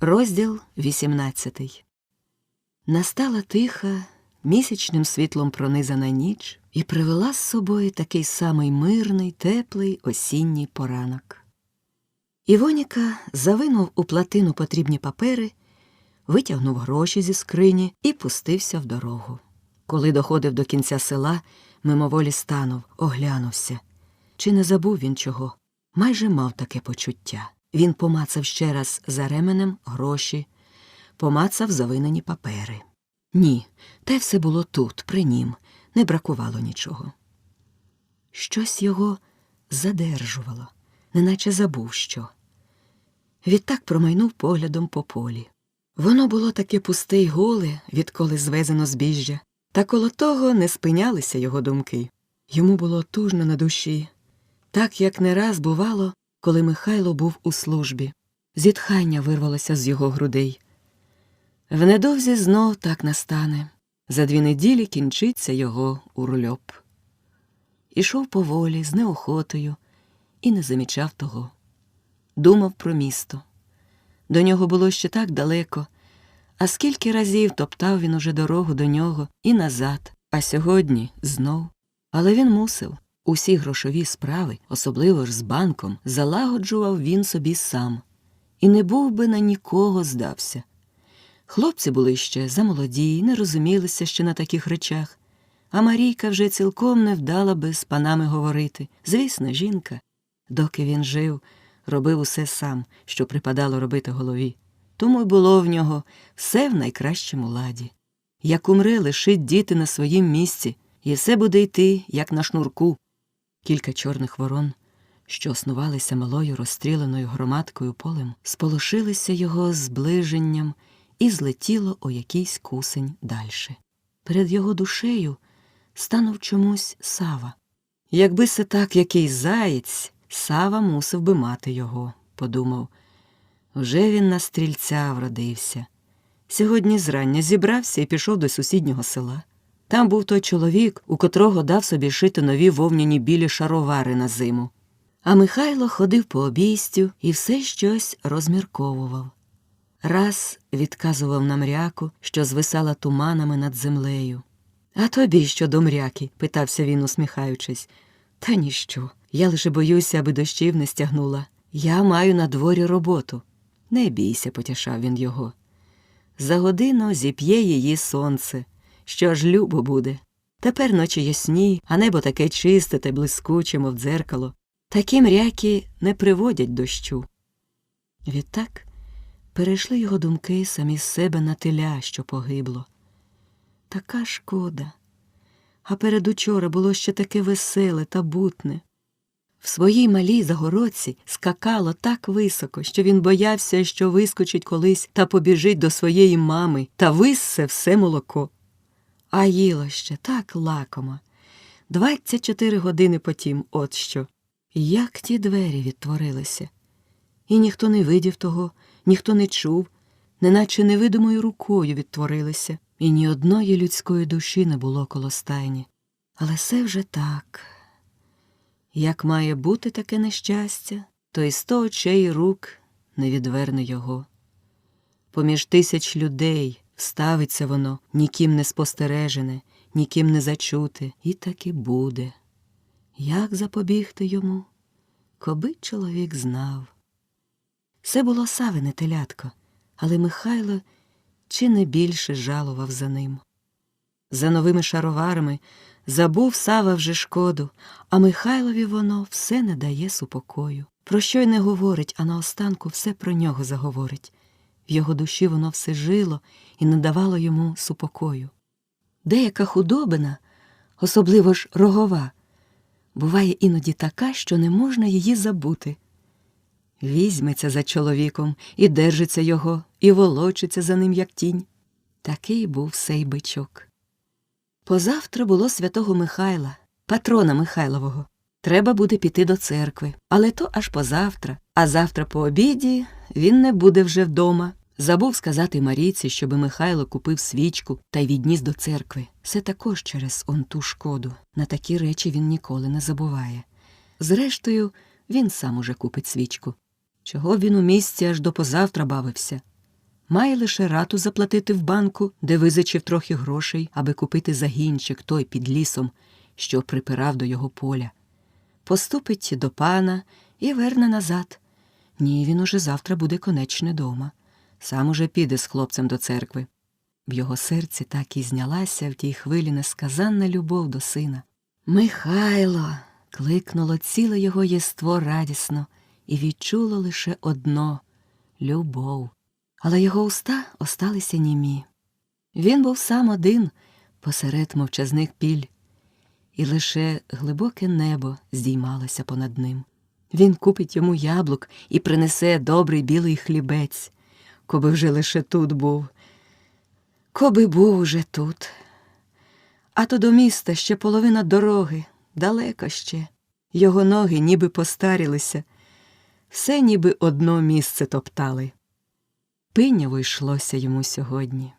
Розділ 18 Настала тиха, місячним світлом пронизана ніч і привела з собою такий самий мирний, теплий осінній поранок. Івоніка завинув у платину потрібні папери, витягнув гроші зі скрині і пустився в дорогу. Коли доходив до кінця села, мимоволі станув, оглянувся. Чи не забув він чого? Майже мав таке почуття. Він помацав ще раз за ременем гроші, помацав завинені папери. Ні, те все було тут, при нім, не бракувало нічого. Щось його задержувало, неначе забув що. Відтак промайнув поглядом по полі. Воно було таке пусте й голе, відколи звезено збіжжя, та коло того не спинялися його думки. Йому було тужно на душі, так як не раз бувало, коли Михайло був у службі. Зітхання вирвалося з його грудей. В недовзі знов так настане. За дві неділі кінчиться його урльоп. Ішов поволі, з неохотою, і не замічав того. Думав про місто. До нього було ще так далеко, а скільки разів топтав він уже дорогу до нього і назад, а сьогодні знов. Але він мусив. Усі грошові справи, особливо ж з банком, залагоджував він собі сам, і не був би на нікого здався. Хлопці були ще замолоді, не розумілися ще на таких речах, а Марійка вже цілком не вдала би з панами говорити. Звісно, жінка. Доки він жив, робив усе сам, що припадало робити голові. Тому й було в нього все в найкращому ладі. Як умре, лишить діти на своїм місці, і все буде йти, як на шнурку. Кілька чорних ворон, що оснувалися малою розстріленою громадкою полем, сполошилися його зближенням і злетіло о якийсь кусень дальше. Перед його душею станув чомусь Сава. Якби се так якийсь заєць, Сава мусив би мати його, подумав. Вже він на стрільця вродився. Сьогодні зрання зібрався і пішов до сусіднього села. Там був той чоловік, у котрого дав собі шити нові вовняні білі шаровари на зиму. А Михайло ходив по обійстю і все щось розмірковував. Раз відказував на мряку, що звисала туманами над землею. А тобі що до мряки? питався він, усміхаючись. Та ніщо. Я лише боюся, аби дощів не стягнула. Я маю на дворі роботу. Не бійся, потішав він його. За годину зіп'є її сонце що аж любо буде. Тепер ночі ясні, а небо таке чисте та блискуче, мов дзеркало. Такі мряки не приводять дощу. Відтак перейшли його думки самі з себе на теля, що погибло. Така шкода. А передучора було ще таке веселе та бутне. В своїй малій загородці скакало так високо, що він боявся, що вискочить колись та побіжить до своєї мами та виссе все молоко. А їла ще так лакомо. Двадцять чотири години потім от що. Як ті двері відтворилися. І ніхто не видів того, ніхто не чув, неначе невидимою рукою відтворилися, і ні одної людської душі не було коло стайні. Але все вже так. Як має бути таке нещастя, то й сто очей і рук не відверне його. Поміж тисяч людей Вставиться воно, ніким не спостережене, ніким не зачуте, і таки буде. Як запобігти йому? Коби чоловік знав. Це було савине телятко, але Михайло чи не більше жалував за ним. За новими шароварами забув Сава вже шкоду, а Михайлові воно все не дає супокою. Про що й не говорить, а наостанку все про нього заговорить. В його душі воно все жило і не давало йому супокою. Деяка худобина, особливо ж рогова, буває іноді така, що не можна її забути. Візьметься за чоловіком і держиться його, і волочиться за ним, як тінь. Такий був сей бичок. Позавтра було святого Михайла, патрона Михайлового. Треба буде піти до церкви, але то аж позавтра, а завтра по обіді він не буде вже вдома. Забув сказати Марійці, щоби Михайло купив свічку та й відніс до церкви. Все також через он ту шкоду. На такі речі він ніколи не забуває. Зрештою, він сам уже купить свічку. Чого він у місці аж до позавтра бавився? Має лише рату заплатити в банку, де визичив трохи грошей, аби купити загінчик той під лісом, що припирав до його поля. Поступить до пана і верне назад. Ні, він уже завтра буде конечне дома. Сам уже піде з хлопцем до церкви. В його серці так і знялася в тій хвилі несказанна любов до сина. Михайло. кликнуло ціле його єство радісно і відчуло лише одно любов. Але його уста осталися німі. Він був сам один посеред мовчазних піль, і лише глибоке небо здіймалося понад ним. Він купить йому яблук і принесе добрий білий хлібець, коби вже лише тут був. Коби був уже тут. А то до міста ще половина дороги, далеко ще. Його ноги ніби постарілися, все ніби одно місце топтали. Пиняво йшлося йому сьогодні.